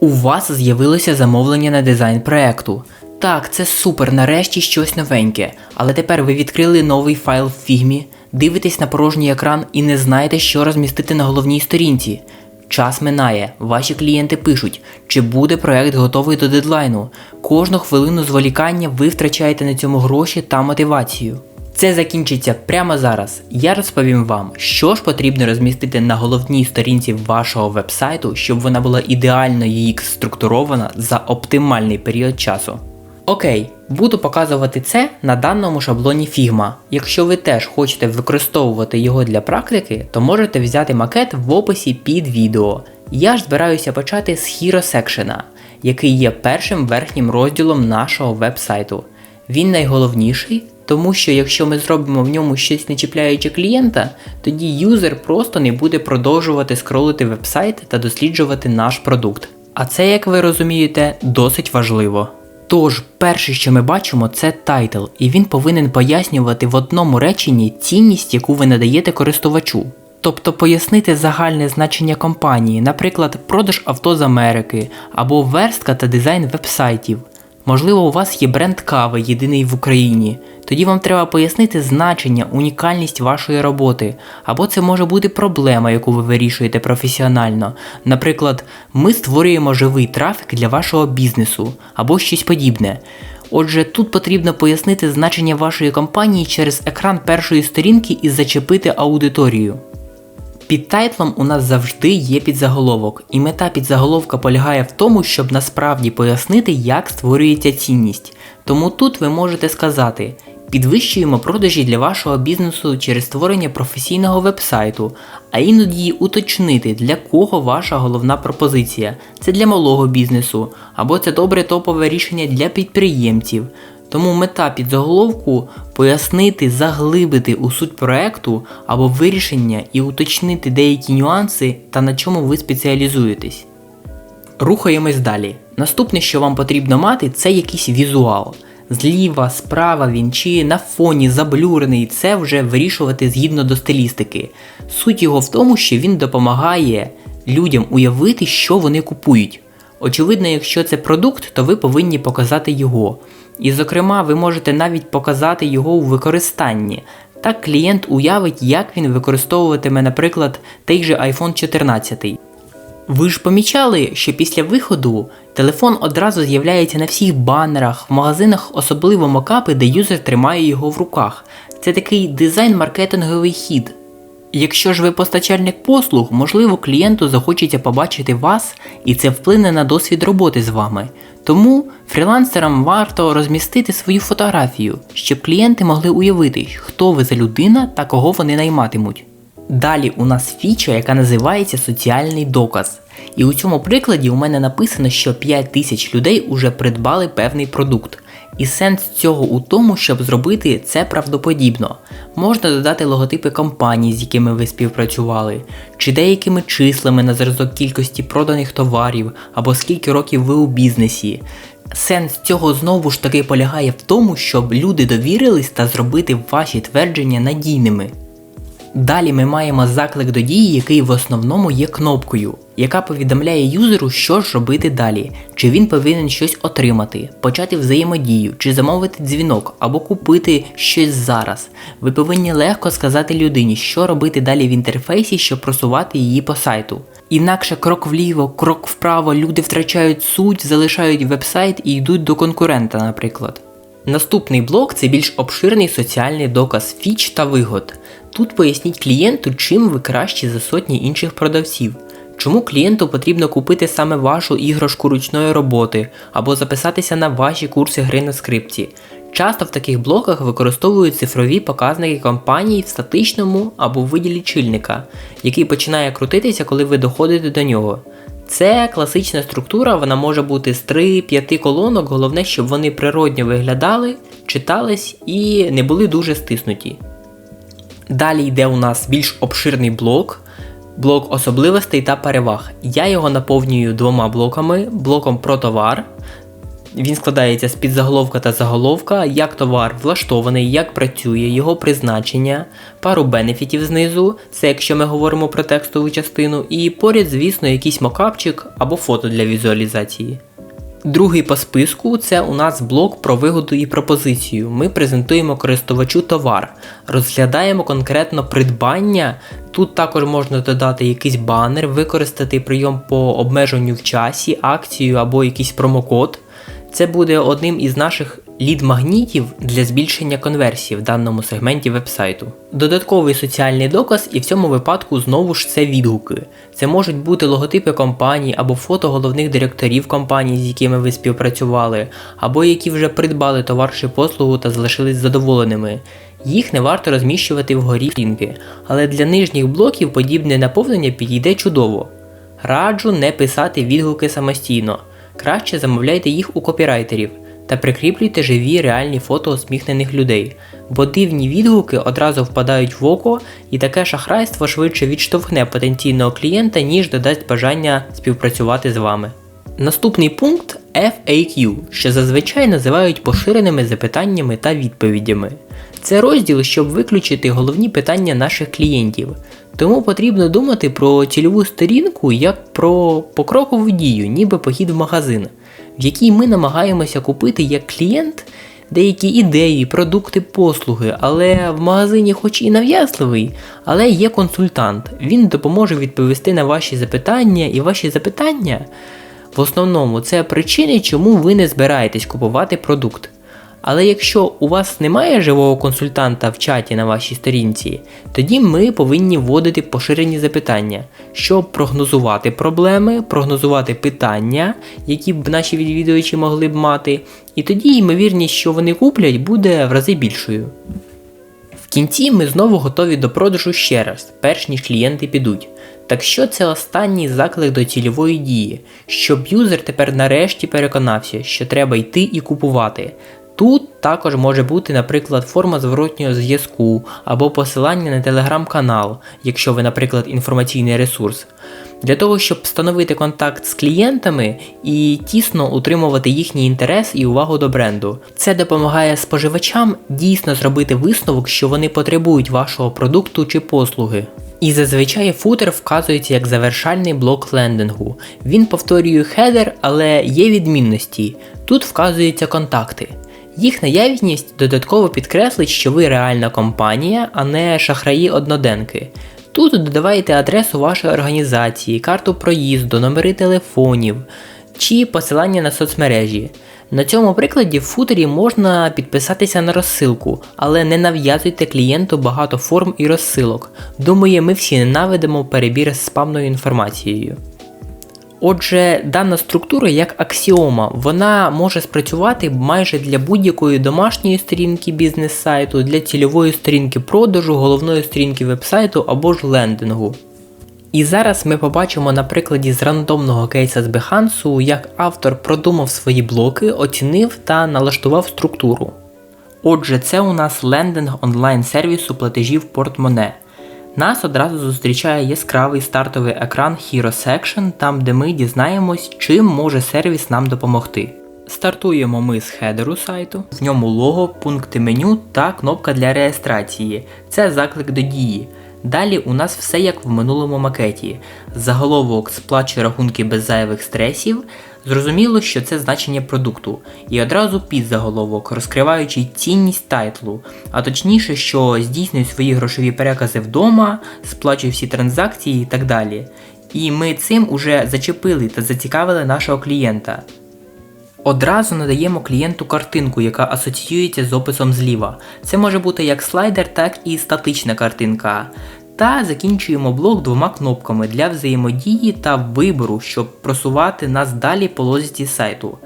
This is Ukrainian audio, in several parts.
У вас з'явилося замовлення на дизайн проекту. Так, це супер, нарешті щось новеньке. Але тепер ви відкрили новий файл в фігмі, дивитесь на порожній екран і не знаєте, що розмістити на головній сторінці. Час минає, ваші клієнти пишуть, чи буде проект готовий до дедлайну. Кожну хвилину зволікання ви втрачаєте на цьому гроші та мотивацію. Це закінчиться прямо зараз. Я розповім вам, що ж потрібно розмістити на головній сторінці вашого вебсайту, щоб вона була ідеально її структурована за оптимальний період часу. Окей, буду показувати це на даному шаблоні Figma. Якщо ви теж хочете використовувати його для практики, то можете взяти макет в описі під відео. Я ж збираюся почати з Hero Section, який є першим верхнім розділом нашого веб-сайту. Він найголовніший, тому що якщо ми зробимо в ньому щось не чіпляючи клієнта, тоді юзер просто не буде продовжувати скролити веб-сайт та досліджувати наш продукт. А це, як ви розумієте, досить важливо. Тож, перше, що ми бачимо, це тайтл, і він повинен пояснювати в одному реченні цінність, яку ви надаєте користувачу. Тобто пояснити загальне значення компанії, наприклад, продаж авто з Америки або верстка та дизайн вебсайтів. Можливо, у вас є бренд кави, єдиний в Україні. Тоді вам треба пояснити значення, унікальність вашої роботи, або це може бути проблема, яку ви вирішуєте професіонально. Наприклад, ми створюємо живий трафік для вашого бізнесу або щось подібне. Отже, тут потрібно пояснити значення вашої компанії через екран першої сторінки і зачепити аудиторію. Під тайтлом у нас завжди є підзаголовок, і мета підзаголовка полягає в тому, щоб насправді пояснити, як створюється цінність. Тому тут ви можете сказати: підвищуємо продажі для вашого бізнесу через створення професійного вебсайту, а іноді уточнити, для кого ваша головна пропозиція. Це для малого бізнесу, або це добре топове рішення для підприємців. Тому мета підзаголовку пояснити, заглибити у суть проекту або вирішення і уточнити деякі нюанси та на чому ви спеціалізуєтесь. Рухаємось далі. Наступне, що вам потрібно мати, це якийсь візуал. Зліва, справа він чи на фоні заблюрений, це вже вирішувати згідно до стилістики. Суть його в тому, що він допомагає людям уявити, що вони купують. Очевидно, якщо це продукт, то ви повинні показати його. І, зокрема, ви можете навіть показати його у використанні. Так клієнт уявить, як він використовуватиме, наприклад, той же iPhone 14. Ви ж помічали, що після виходу телефон одразу з'являється на всіх банерах, в магазинах, особливо мокапи, де юзер тримає його в руках. Це такий дизайн-маркетинговий хід. Якщо ж ви постачальник послуг, можливо, клієнту захочеться побачити вас, і це вплине на досвід роботи з вами. Тому фрілансерам варто розмістити свою фотографію, щоб клієнти могли уявити, хто ви за людина та кого вони найматимуть. Далі у нас фіча, яка називається соціальний доказ. І у цьому прикладі у мене написано, що 5 тисяч людей уже придбали певний продукт. І сенс цього у тому, щоб зробити це правдоподібно. Можна додати логотипи компаній, з якими ви співпрацювали, чи деякими числами на зразок кількості проданих товарів або скільки років ви у бізнесі. Сенс цього знову ж таки полягає в тому, щоб люди довірились та зробити ваші твердження надійними. Далі ми маємо заклик до дії, який в основному є кнопкою, яка повідомляє юзеру, що ж робити далі, чи він повинен щось отримати, почати взаємодію, чи замовити дзвінок, або купити щось зараз. Ви повинні легко сказати людині, що робити далі в інтерфейсі, щоб просувати її по сайту. Інакше крок вліво, крок вправо, люди втрачають суть, залишають вебсайт і йдуть до конкурента, наприклад. Наступний блок це більш обширний соціальний доказ фіч та вигод. Тут поясніть клієнту, чим ви кращі за сотні інших продавців. Чому клієнту потрібно купити саме вашу іграшку ручної роботи або записатися на ваші курси гри на скрипці. Часто в таких блоках використовують цифрові показники компанії в статичному або в виді лічильника, який починає крутитися, коли ви доходите до нього. Це класична структура, вона може бути з 3-5 колонок, головне, щоб вони природньо виглядали, читались і не були дуже стиснуті. Далі йде у нас більш обширний блок, блок особливостей та переваг. Я його наповнюю двома блоками: блоком про товар Він складається з підзаголовка та заголовка, як товар влаштований, як працює, його призначення, пару бенефітів знизу, це якщо ми говоримо про текстову частину, і поряд, звісно, якийсь мокапчик або фото для візуалізації. Другий по списку це у нас блок про вигоду і пропозицію. Ми презентуємо користувачу товар, розглядаємо конкретно придбання. Тут також можна додати якийсь банер, використати прийом по обмеженню в часі, акцію або якийсь промокод. Це буде одним із наших лід-магнітів для збільшення конверсії в даному сегменті вебсайту. Додатковий соціальний доказ, і в цьому випадку знову ж це відгуки. Це можуть бути логотипи компаній або фото головних директорів компаній, з якими ви співпрацювали, або які вже придбали товар чи послугу та залишились задоволеними. Їх не варто розміщувати вгорі сторінки, але для нижніх блоків подібне наповнення підійде чудово. Раджу не писати відгуки самостійно. Краще замовляйте їх у копірайтерів та прикріплюйте живі реальні фото усміхнених людей, бо дивні відгуки одразу впадають в око і таке шахрайство швидше відштовхне потенційного клієнта, ніж додасть бажання співпрацювати з вами. Наступний пункт FAQ, що зазвичай називають поширеними запитаннями та відповідями. Це розділ, щоб виключити головні питання наших клієнтів. Тому потрібно думати про цільову сторінку як про покрокову дію, ніби похід в магазин, в якій ми намагаємося купити як клієнт деякі ідеї, продукти, послуги, але в магазині, хоч і нав'язливий, але є консультант. Він допоможе відповісти на ваші запитання, і ваші запитання в основному це причини, чому ви не збираєтесь купувати продукт. Але якщо у вас немає живого консультанта в чаті на вашій сторінці, тоді ми повинні вводити поширені запитання, щоб прогнозувати проблеми, прогнозувати питання, які б наші відвідувачі могли б мати, і тоді ймовірність, що вони куплять, буде в рази більшою. В кінці ми знову готові до продажу ще раз, перш ніж клієнти підуть. Так що це останній заклик до цільової дії, щоб юзер тепер нарешті переконався, що треба йти і купувати. Тут також може бути, наприклад, форма зворотнього зв'язку або посилання на телеграм-канал, якщо ви, наприклад, інформаційний ресурс, для того, щоб встановити контакт з клієнтами і тісно утримувати їхній інтерес і увагу до бренду. Це допомагає споживачам дійсно зробити висновок, що вони потребують вашого продукту чи послуги. І зазвичай футер вказується як завершальний блок лендингу. Він повторює хедер, але є відмінності. Тут вказуються контакти. Їх наявність додатково підкреслить, що ви реальна компанія, а не шахраї-одноденки. Тут додавайте адресу вашої організації, карту проїзду, номери телефонів чи посилання на соцмережі. На цьому прикладі в футері можна підписатися на розсилку, але не нав'язуйте клієнту багато форм і розсилок. Думаю, ми всі ненавидимо перебір з спамною інформацією. Отже, дана структура як аксіома, вона може спрацювати майже для будь-якої домашньої сторінки бізнес-сайту, для цільової сторінки продажу, головної сторінки вебсайту або ж лендингу. І зараз ми побачимо на прикладі з рандомного кейса з Behance, як автор продумав свої блоки, оцінив та налаштував структуру. Отже, це у нас лендинг онлайн сервісу платежів портмоне. Нас одразу зустрічає яскравий стартовий екран Hero Section, там де ми дізнаємось, чим може сервіс нам допомогти. Стартуємо ми з хедеру сайту, в ньому лого, пункти меню та кнопка для реєстрації. Це заклик до дії. Далі у нас все як в минулому макеті. Заголовок сплачує рахунки без зайвих стресів. Зрозуміло, що це значення продукту, і одразу підзаголовок, розкриваючи цінність тайтлу, а точніше, що здійснює свої грошові перекази вдома, сплачує всі транзакції і так далі. І ми цим уже зачепили та зацікавили нашого клієнта. Одразу надаємо клієнту картинку, яка асоціюється з описом зліва. Це може бути як слайдер, так і статична картинка. Та закінчуємо блок двома кнопками для взаємодії та вибору, щоб просувати нас далі по лозіці сайту.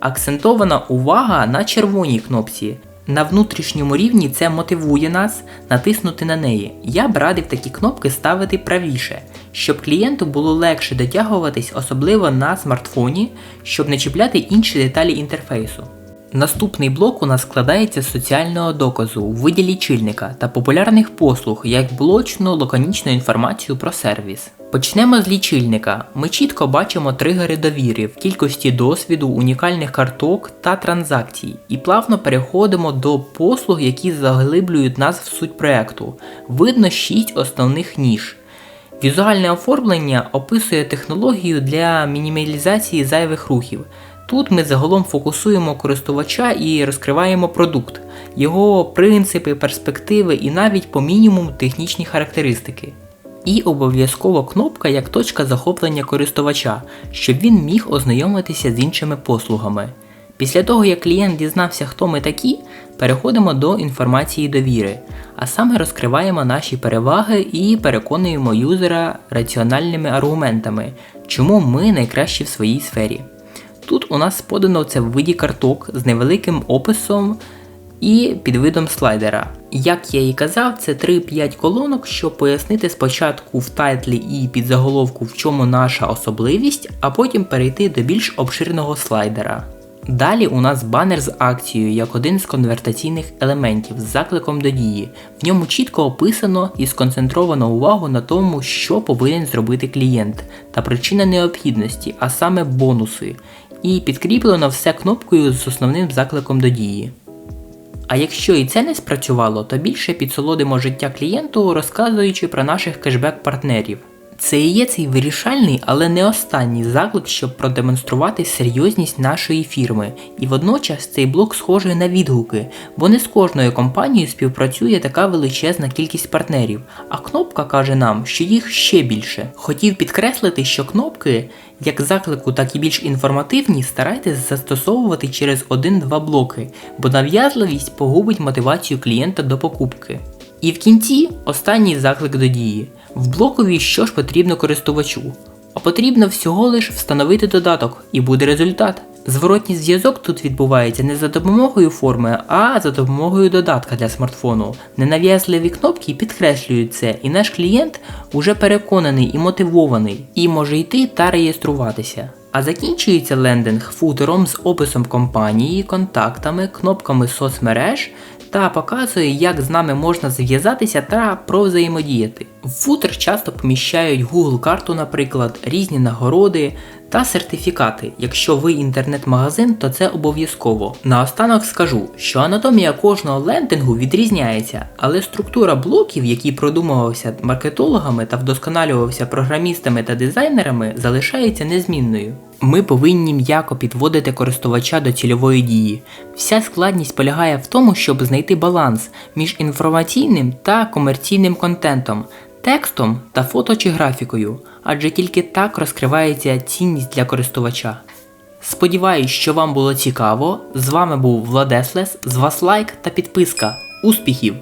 Акцентована увага на червоній кнопці. На внутрішньому рівні це мотивує нас натиснути на неї. Я б радив такі кнопки ставити правіше, щоб клієнту було легше дотягуватись, особливо на смартфоні, щоб не чіпляти інші деталі інтерфейсу. Наступний блок у нас складається з соціального доказу у виді лічильника та популярних послуг, як блочну лаконічну інформацію про сервіс. Почнемо з лічильника. Ми чітко бачимо тригери довіри в кількості досвіду, унікальних карток та транзакцій, і плавно переходимо до послуг, які заглиблюють нас в суть проекту. Видно 6 основних ніж. Візуальне оформлення описує технологію для мінімалізації зайвих рухів. Тут ми загалом фокусуємо користувача і розкриваємо продукт, його принципи, перспективи і навіть по мінімуму технічні характеристики. І обов'язково кнопка як точка захоплення користувача, щоб він міг ознайомитися з іншими послугами. Після того, як клієнт дізнався, хто ми такі, переходимо до інформації довіри, а саме розкриваємо наші переваги і переконуємо юзера раціональними аргументами, чому ми найкращі в своїй сфері. Тут у нас подано це в виді карток з невеликим описом і під видом слайдера. Як я і казав, це 3-5 колонок, щоб пояснити спочатку в тайтлі і під заголовку, в чому наша особливість, а потім перейти до більш обширного слайдера. Далі у нас банер з акцією як один з конвертаційних елементів з закликом до дії. В ньому чітко описано і сконцентровано увагу на тому, що повинен зробити клієнт та причина необхідності, а саме бонуси. І підкріплено все кнопкою з основним закликом до дії. А якщо і це не спрацювало, то більше підсолодимо життя клієнту, розказуючи про наших кешбек-партнерів. Це і є цей вирішальний, але не останній заклик, щоб продемонструвати серйозність нашої фірми. І водночас цей блок схожий на відгуки, бо не з кожною компанією співпрацює така величезна кількість партнерів, а кнопка каже нам, що їх ще більше. Хотів підкреслити, що кнопки, як заклику, так і більш інформативні, старайтесь застосовувати через 1-2 блоки, бо нав'язливість погубить мотивацію клієнта до покупки. І в кінці останній заклик до дії. В блокові що ж потрібно користувачу? А потрібно всього лиш встановити додаток і буде результат. Зворотній зв'язок тут відбувається не за допомогою форми, а за допомогою додатка для смартфону. Ненав'язливі кнопки підкреслюють це, і наш клієнт уже переконаний і мотивований, і може йти та реєструватися. А закінчується лендинг футером з описом компанії, контактами, кнопками соцмереж та показує, як з нами можна зв'язатися та провзаємодіяти. В футер часто поміщають Google карту, наприклад, різні нагороди та сертифікати. Якщо ви інтернет-магазин, то це обов'язково. Наостанок скажу, що анатомія кожного лендингу відрізняється, але структура блоків, які продумувався маркетологами та вдосконалювався програмістами та дизайнерами, залишається незмінною. Ми повинні м'яко підводити користувача до цільової дії. Вся складність полягає в тому, щоб знайти баланс між інформаційним та комерційним контентом, текстом та фото чи графікою, адже тільки так розкривається цінність для користувача. Сподіваюсь, що вам було цікаво. З вами був Владеслес, з вас лайк та підписка. Успіхів!